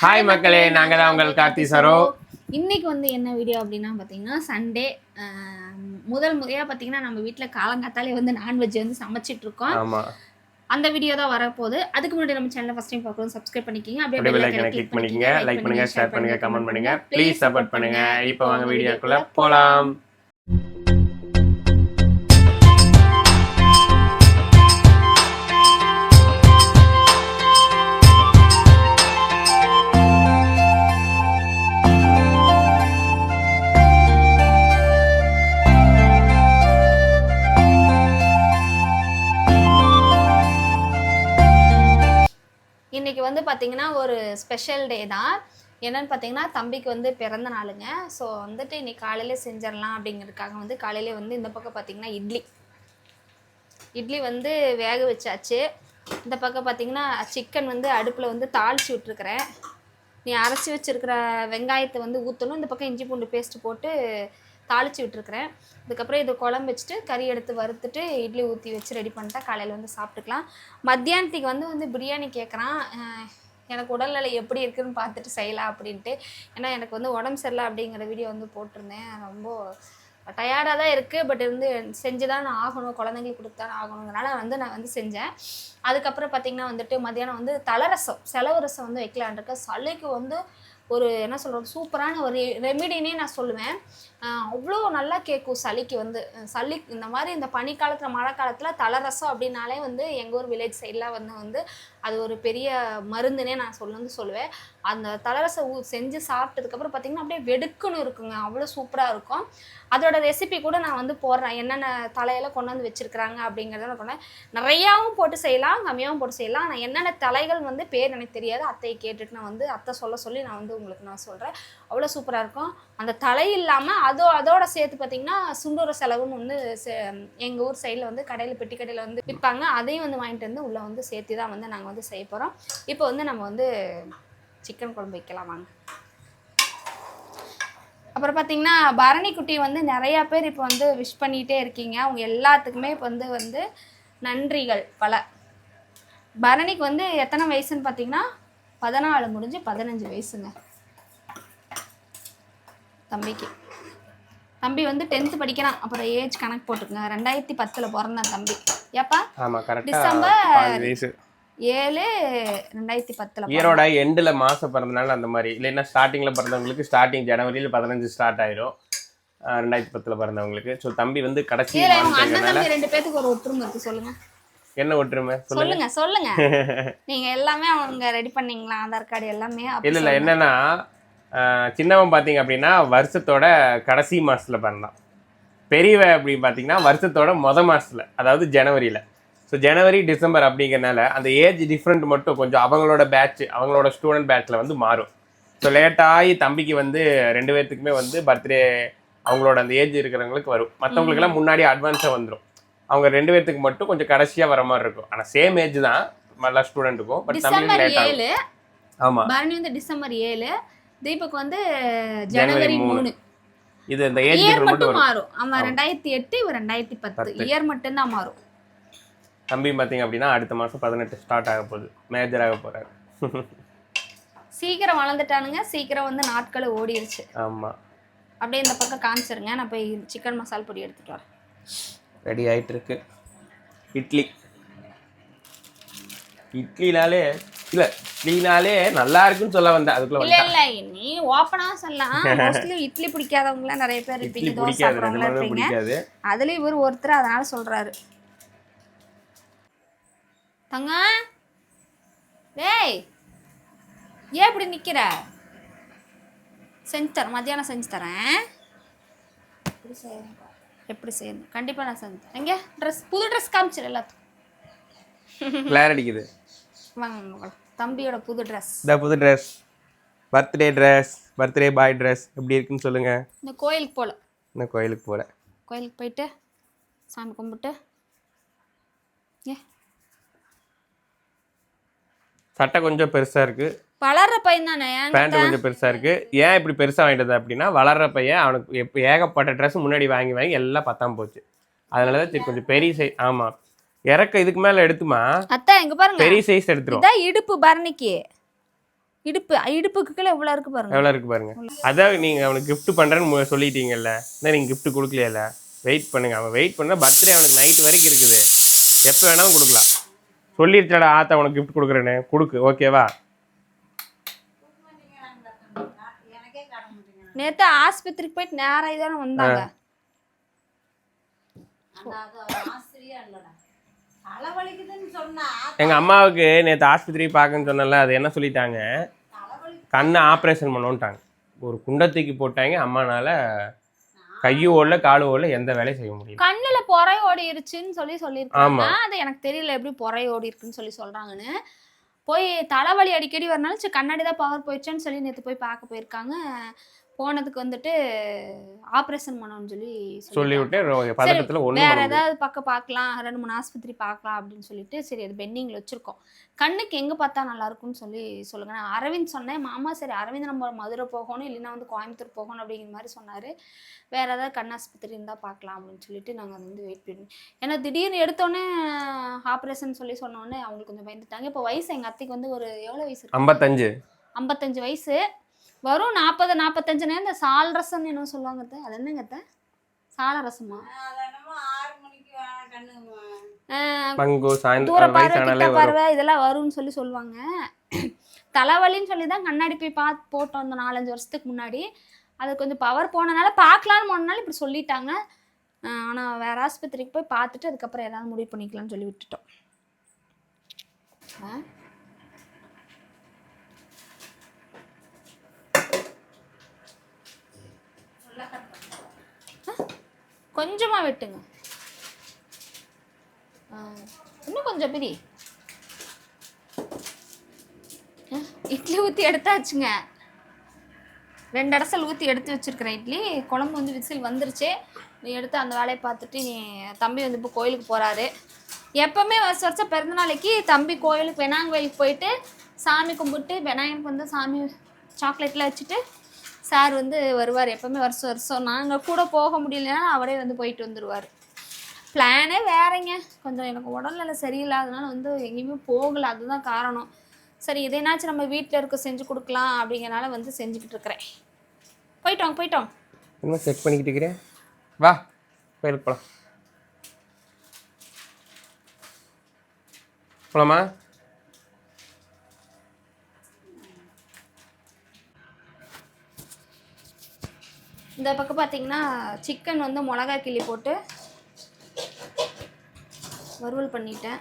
Hi மக்களே நாங்க தான் உங்கள் கார்த்தி சரோ. இன்னைக்கு வந்து என்ன வீடியோ அப்படின்னா பார்த்தீங்கன்னா சண்டே முதல் முறையாக பார்த்தீங்கன்னா நம்ம வீட்டில் காலங்காத்தாலே வந்து நான்வெஜ் வந்து சமைச்சிட்டு இருக்கோம் அந்த வீடியோ தான் வரப்போகுது. அதுக்கு முன்னாடி நம்ம சேனலை ஃபஸ்ட் டைம் பார்க்கணும் சப்ஸ்கிரைப் பண்ணிக்கிங்க. அப்படியே அப்படியே பெல் ஐக்கனை கிளிக் பண்ணிக்கங்க. லைக் பண்ணுங்க ஷேர் பண்ணுங்க. கமெண்ட் பண்ணுங்க ப்ளீஸ் சப்போர்ட் பண்ணுங்க. இப்போ வாங்க வீடியோக்குள்ள போலாம். வந்து பார்த்தீங்கன்னா ஒரு ஸ்பெஷல் டே தான். என்னன்னு பார்த்தீங்கன்னா தம்பிக்கு வந்து பிறந்த நாளுங்க. ஸோ வந்துட்டு இன்னைக்கு காலையில செஞ்சிடலாம் அப்படிங்கிறதுக்காக வந்து காலையில வந்து இந்த பக்கம் பார்த்தீங்கன்னா இட்லி. இட்லி வந்து வேக வச்சாச்சு. இந்த பக்கம் பார்த்தீங்கன்னா சிக்கன் வந்து அடுப்பில் வந்து தாளிச்சு விட்டுருக்குறேன். நீ அரைச்சி வச்சிருக்கிற வெங்காயத்தை வந்து ஊற்றணும் இந்த பக்கம் இஞ்சி பூண்டு பேஸ்ட் போட்டு தாளிச்சு விட்டுருக்குறேன். அதுக்கப்புறம் இது குழம்பு வச்சுட்டு கறி எடுத்து வறுத்துட்டு இட்லி ஊற்றி வச்சு ரெடி பண்ணிட்டா காலையில் வந்து சாப்பிட்டுக்கலாம். மத்தியானத்துக்கு வந்து வந்து பிரியாணி கேட்குறான் எனக்கு உடல்நிலை எப்படி இருக்குன்னு பார்த்துட்டு செய்யலாம் அப்படின்ட்டு. ஏன்னா எனக்கு வந்து உடம்பு சரியில்லை அப்படிங்கிற வீடியோ வந்து போட்டிருந்தேன். ரொம்ப டயர்டாக தான் இருக்குது பட் வந்து செஞ்சு தான் நான் ஆகணும். குழந்தைங்களுக்கு கொடுத்து தான் ஆகணுங்கிறனால வந்து நான் வந்து செஞ்சேன். அதுக்கப்புறம் பார்த்திங்கன்னா வந்துட்டு மத்தியானம் வந்து தலரசம் செலவு ரசம் வந்து வைக்கலான் இருக்கேன். சளிக்கு வந்து ஒரு என்ன சொல்கிறது சூப்பரான ஒரு ரெமிடினே நான் சொல்லுவேன். அவ்வளோ நல்லா கேட்கும் சளிக்கு வந்து. சளி இந்த மாதிரி இந்த பனிக்காலத்தில் மழை காலத்தில் தலரசம் அப்படின்னாலே வந்து எங்கள் ஊர் வில்லேஜ் சைடில் வந்து வந்து அது ஒரு பெரிய மருந்துனே நான் சொல்ல சொல்லுவேன். அந்த தலரசை ஊ செஞ்சு சாப்பிட்டதுக்கப்புறம் பார்த்திங்கன்னா அப்படியே வெடுக்குன்னு இருக்குங்க. அவ்வளோ சூப்பராக இருக்கும். அதோட ரெசிபி கூட நான் வந்து போடுறேன். என்னென்ன தலையெல்லாம் கொண்டு வந்து வச்சுருக்குறாங்க அப்படிங்கிறத நான் போனேன் நிறையாவும் போட்டு செய்யலாம் கம்மியாகவும் போட்டு செய்யலாம். ஆனால் என்னென்ன தலைகள் வந்து பேர் எனக்கு தெரியாது. அத்தையை கேட்டுட்டு நான் வந்து அத்தை சொல்ல சொல்லி நான் வந்து உங்களுக்கு நான் சொல்கிறேன் அவ்வளோ சூப்பராக இருக்கும். அந்த தலை இல்லாமல் அதோ அதோட சேர்த்து பார்த்தீங்கன்னா சுண்டூர செலவுன்னு வந்து எங்கள் ஊர் சைடில் வந்து கடையில் பெட்டி கடையில் வந்து விற்பாங்க அதையும் வந்து வாங்கிட்டு வந்து உள்ளே வந்து சேர்த்து தான் வந்து நாங்கள் வந்து செய்ய போகிறோம் இப்போ வந்து நம்ம வந்து சிக்கன் குழம்பு வைக்கலாம் வாங்க. அப்புறம் பார்த்தீங்கன்னா பரணி குட்டி வந்து நிறையா பேர் இப்போ வந்து விஷ் பண்ணிகிட்டே இருக்கீங்க. அவங்க எல்லாத்துக்குமே இப்போ வந்து வந்து நன்றிகள் பல. பரணிக்கு வந்து எத்தனை வயசுன்னு பார்த்தீங்கன்னா பதினாலு முடிஞ்சு பதினஞ்சு வயசுங்க. தம்பிக்கு. தம்பி வந்து டென்த்து படிக்கிறான். அப்புறம் ஏஜ் கணக்கு போட்டுக்கங்க. ரெண்டாயிரத்தி பத்தில் பிறந்தான் தம்பி. ஏப்பா? டிசம்பர் ஏழு ரெண்டாயிரத்தி பத்தில் இயரோட எண்டுல மாசம் பிறந்தனால அந்த மாதிரி. இல்லைன்னா ஸ்டார்டிங்ல பிறந்தவங்களுக்கு ஸ்டார்டிங் ஜனவரியில் பதினஞ்சு ஸ்டார்ட் ஆயிரும். ரெண்டாயிரத்தி பத்துல பிறந்தவங்களுக்கு. ஸோ தம்பி வந்து கடைசி ரெண்டு பேத்துக்கு ஒரு ஒற்றுமை இருக்கு. சொல்லுங்க. என்ன ஒற்றுமை? சொல்லுங்க. சொல்லுங்க நீங்க எல்லாமே அவங்க ரெடி பண்ணீங்களா? ஆதார் கார்டு எல்லாமே இல்ல இல்ல. என்னன்னா சின்னவன் பாத்தீங்க அப்படின்னா வருஷத்தோட கடைசி மாசத்துல பிறந்தான். பெரியவன் அப்படின்னு பாத்தீங்கன்னா வருஷத்தோட மொத மாசத்துல அதாவது ஜனவரியில. ஸோ ஜனவரி டிசம்பர் அப்படிங்கறனால அந்த ஏஜ் டிஃப்ரெண்ட் மட்டும் கொஞ்சம் அவங்களோட பேட்ச் அவங்களோட ஸ்டூடெண்ட் பேட்ச்ல வந்து மாறும். ஸோ லேட்டாகி தம்பிக்கு வந்து ரெண்டு பேர்த்துக்குமே வந்து பர்த்டே அவங்களோட அந்த ஏஜ் இருக்கிறவங்களுக்கு வரும். மற்றவங்களுக்கெல்லாம் முன்னாடி அட்வான்ஸாக வந்துடும் அவங்க ரெண்டு பேர்த்துக்கு மட்டும் கொஞ்சம் கடைசியாக வர மாதிரி இருக்கும். ஆனால் சேம் ஏஜ் தான் எல்லா ஸ்டூடெண்ட்டுக்கும் பட் தம்பிக்கு டிசம்பர் லேட் ஆகும். ஏழு. ஆமாம் பரணி வந்து டிசம்பர் ஏழு. தீபக் வந்து ஜனவரி மூணு. இது இந்த ஏஜ் மட்டும் மாறும். அவன் ரெண்டாயிரத்தி எட்டு இவன் ரெண்டாயிரத்தி பத்து. இயர் மட்டும்தான் மாறும். தம்பி பார்த்தீங்க அப்படின்னா அடுத்த மாதம் பதினெட்டு ஸ்டார்ட் ஆக போகுது. மேஜர் ஆக போகிறாரு சீக்கிரம் வளர்ந்துட்டானுங்க. சீக்கிரம் வந்து நாட்கள் ஓடிடுச்சு ஆமாம் அப்படியே இந்த பக்கம் காமிச்சிருங்க. நான் போய் சிக்கன் மசால் பொடி எடுத்துட்டு வரேன். ரெடி ஆயிட்டு இருக்கு இட்லி. இட்லினாலே இல்லை இட்லினாலே நல்லா இருக்குன்னு சொல்ல வந்தேன். அதுக்குள்ள இல்ல இல்ல நீ ஓப்பனா சொல்லலாம். மோஸ்ட்லி இட்லி பிடிக்காதவங்க நிறைய பேர் இருப்பீங்க தோசை பிடிக்காது. அதுலயும் இவர் ஒருத்தர் அதனால சொல்றாரு. தங்கம் டேய் ஏன் இப்படி நிக்கிற? செஞ்சு தரேன் மத்தியானம் செஞ்சு தரேன். எப்படி செய்யணும். எப்படி செய்யணும் கண்டிப்பா நான் செஞ்சு தரேன். எங்க ட்ரெஸ் புது ட்ரெஸ் காமிச்சிரு எல்லாத்துக்கும். கிளார் அடிக்குது. வாங்க. தம்பியோட புது ட்ரெஸ் இந்த புது dress birthday dress birthday boy dress எப்படி இருக்குன்னு சொல்லுங்க. இந்த கோயிலுக்கு போல. இன்னும் கோயிலுக்கு போகிறேன் கோயிலுக்கு போயிட்டு சாமி கும்பிட்டு ஏ சட்டை கொஞ்சம் பெருசாக இருக்குது வளர்ற பையன் தானே? பேண்ட் கொஞ்சம் பெருசாக இருக்குது ஏன் இப்படி பெருசாக வாங்கிட்டு வந்தேன் அப்படின்னா வளர்ற பையன் அவனுக்கு எப்போ ஏகப்பட்ட ட்ரெஸ் முன்னாடி வாங்கி வாங்கி எல்லாம் பத்தாம போச்சு. அதனால தான் சரி கொஞ்சம் பெரிய சைஸ் ஆமாம் இறக்க இதுக்கு மேலே எடுத்துமா? அத்தை எங்க பாருங்க. பெரிய சைஸ் எடுத்துரும் இடுப்பு பரணிக்கு. இடுப்பு இடுப்புக்கு கீழே எவ்வளோ இருக்கு பாருங்க. எவ்வளோ இருக்கு பாருங்க. அதான் நீங்கள் அவனுக்கு gift பண்ணுறேன்னு சொல்லிட்டீங்கல்ல. இந்த நீங்கள் gift கொடுக்கலையில வெயிட் பண்ணுங்க. அவன் வெயிட் பண்ண பர்த்டே அவனுக்கு நைட் வரைக்கும் இருக்குது. எப்போ வேணாலும் கொடுக்கலாம். சொல்லிருச்சாடா ஆத்தா உனக்கு gift கொடுக்குறேன்னு. கொடுக்கு ஓகேவா நேத்து ஆஸ்பத்திரிக்கு போயிட்டு நேராக தானே வந்தாங்க. எங்கள் அம்மாவுக்கு நேற்று ஆஸ்பத்திரி பார்க்கன்னு சொன்னல அது என்ன சொல்லிட்டாங்க? கண்ணை ஆப்ரேஷன் பண்ணோன்ட்டாங்க. ஒரு குண்டத்துக்கு போட்டாங்க அம்மானால கையும் ஓடல காலும் ஓடல எந்த வேலையும் செய்ய முடியல. கண்ணுல பொறை ஓடிருச்சுன்னு சொல்லி சொல்லியிருக்காங்க. ஆமா. அது எனக்கு தெரியல எப்படி பொறை ஓடி இருக்குன்னு சொல்லி சொல்றாங்கன்னு. போய் தலைவலி அடிக்கடி வரனால கண்ணாடி தான் பவர் போயிடுச்சுன்னு சொல்லி நேற்று போய் பார்க்க போயிருக்காங்க. போனதுக்கு வந்துட்டு ஆப்ரேஷன் பண்ணணும்னு சொல்லி சொல்லி சொல்லிட்டாங்க. விட்டு பதட்டத்தில் வேற ஏதாவது பக்கம் பார்க்கலாம் ரெண்டு மூணு ஆஸ்பத்திரி பார்க்கலாம் அப்படின்னு சொல்லிட்டு சரி அது பெண்டிங்ல வச்சிருக்கோம். கண்ணுக்கு எங்க பார்த்தா நல்லா இருக்கும்னு சொல்லி சொல்லுங்க. நான் அரவிந்த் சொன்னேன் மாமா சரி அரவிந்த் நம்ம மதுரை போகணும் இல்லைன்னா வந்து கோயம்புத்தூர் போகணும் அப்படிங்கிற மாதிரி சொன்னாரு. வேற ஏதாவது கண் ஆஸ்பத்திரி இருந்தால் பார்க்கலாம் அப்படின்னு சொல்லிட்டு நாங்கள் வந்து வெயிட் பண்ணி ஏன்னா திடீர்னு எடுத்தோடனே ஆப்ரேஷன் சொல்லி சொன்னோடனே அவங்களுக்கு கொஞ்சம் பயந்துட்டாங்க. இப்போ வயசு எங்கள் அத்தைக்கு வந்து ஒரு எவ்வளோ வயசு இருக்கு? ஐம்பத்தஞ்சு. ஐம்பத்தஞ்சு வயசு. வரும் நாற்பது நாற்பத்தஞ்சுனே இந்த சால் ரசம்னு என்ன சொல்லுவாங்க? அது என்னங்க? சால ரசமா? பார்வை இதெல்லாம் வரும்னு சொல்லி சொல்லுவாங்க. தலைவலின்னு சொல்லி தான் கண்ணாடி போய் பார்த்து போட்டோம் அந்த நாலஞ்சு வருஷத்துக்கு முன்னாடி. அது கொஞ்சம் பவர் போனனால பார்க்கலான்னு போனனால இப்படி சொல்லிட்டாங்க. ஆஹ் ஆனா வேற ஆஸ்பத்திரிக்கு போய் பார்த்துட்டு அதுக்கப்புறம் ஏதாவது முடிவு பண்ணிக்கலாம்னு சொல்லி விட்டுட்டோம். கொஞ்சமாக வெட்டுங்க. ஆ, இன்னும் கொஞ்சம் பிரி. இட்லி ஊற்றி எடுத்தாச்சுங்க. ரெண்டு அடசல் ஊற்றி எடுத்து வச்சுருக்கிறேன் இட்லி. குழம்பு வந்து விசில் வந்துருச்சு. நீ எடுத்து அந்த வேலையை பார்த்துட்டு நீ தம்பி வந்து இப்போ கோயிலுக்கு போகிறாரு எப்போவுமே வருஷ வருஷம் பிறந்த நாளைக்கு தம்பி கோயிலுக்கு வெனாங்கோயிலுக்கு போயிட்டு சாமி கும்பிட்டு விநாயகருக்கு வந்து சாமி சாக்லேட்லாம் வச்சுட்டு சார் வந்து வருவார் எப்போவுமே வருஷம் வருஷம் நாங்கள் கூட போக முடியலன்னா அவரே வந்து போயிட்டு வந்துடுவார் பிளானே வேறங்க. கொஞ்சம் எனக்கு உடல்நிலை சரியில்லாதனால வந்து எங்கேயுமே போகல. அதுதான் காரணம். சரி இதேனாச்சும் நம்ம வீட்டில் இருக்க செஞ்சு கொடுக்கலாம் அப்படிங்கிறனால வந்து செஞ்சுக்கிட்டு இருக்கிறேன். போயிட்டோம் போயிட்டோம். என்ன செக் பண்ணிக்கிட்டு இருக்கிறேன் வா கோயிலுக்கு போகலாம் போலாமா? இந்த பக்கம் பார்த்தீங்கன்னா சிக்கன் வந்து மிளகா கிள்ளி போட்டு வறுவல் பண்ணிட்டேன்.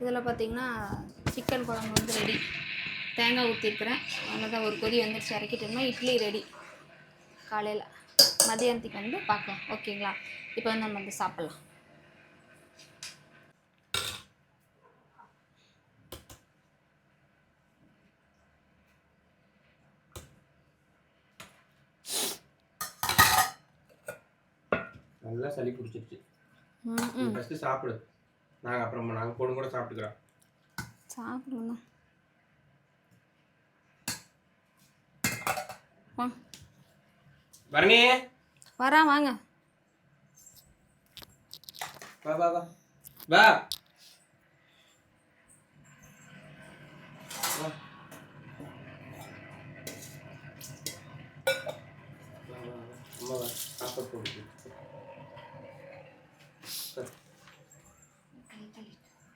இதில் பார்த்தீங்கன்னா சிக்கன் குழம்பு வந்து ரெடி தேங்காய் ஊற்றிருக்கிறேன் அவ்வளோதான் ஒரு கொதி வந்துருச்சு. இறக்கிட்டோம்னா இட்லி ரெடி காலையில் மதியானத்துக்கு வந்து பார்க்கலாம். ஓகேங்களா? இப்போ வந்து நம்ம வந்து சாப்பிட்லாம். நல்லா சளி பிடிச்சிருச்சு. ஃபஸ்ட்டு சாப்பிடு. நாங்கள் அப்புறம் நாங்கள் பொண்ணு கூட சாப்பிட்டுக்கிறோம். சாப்பிடுவோம் வா. பரணி வரா வாங்க. வா வா வா. வா. அம்மா வா. சாப்பாடு போடு.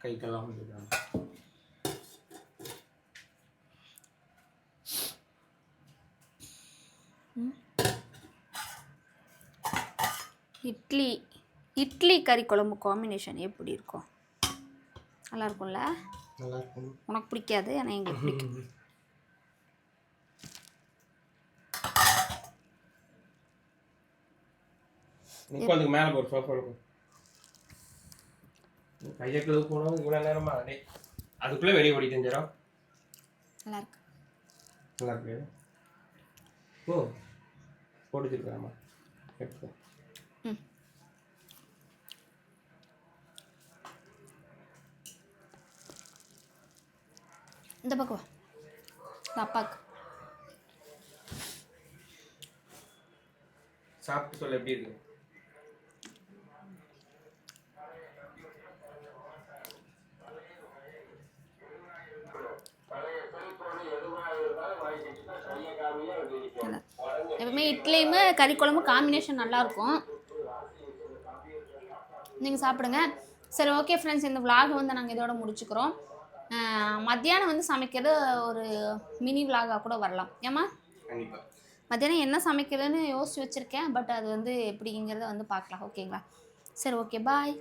கை வந்துடுறாங்க இட்லி இட்லி கறி குழம்பு காம்பினேஷன் எப்படி இருக்கும் நல்லா இருக்கும்ல நல்லா இருக்கும் உனக்கு பிடிக்காது ஆனால் எங்களுக்கு பிடிக்கும். மேலே சோஃபா இருக்கும் கையை கழுவு போனோம் இவ்வளோ நேரமா? டேய் அதுக்குள்ளே வெளியே ஓடிட்டு இருந்துடும் நல்லா இருக்கு நல்லா இருக்கு ஓ போட்டு வச்சிருக்காமா எடுத்துக்கோ. ம். இந்த பக்கம் அப்பாவுக்கு சாப்பிட்டு சொல்ல எப்படி இருக்கு? எப்பவுமே இட்லியுமே கறி குழம்பு காம்பினேஷன் நல்லாயிருக்கும் நீங்கள் சாப்பிடுங்க. சரி ஓகே ஃப்ரெண்ட்ஸ் இந்த vlog வந்து நாங்கள் இதோட முடிச்சுக்கிறோம். மத்தியானம் வந்து சமைக்கிறது ஒரு மினி vlog-ஆ கூட வரலாம். கண்டிப்பாக மத்தியானம் என்ன சமைக்கிறதுன்னு யோசிச்சு வச்சுருக்கேன். பட் அது வந்து எப்படிங்கிறத வந்து பார்க்கலாம். ஓகேங்களா சரி ஓகே பாய்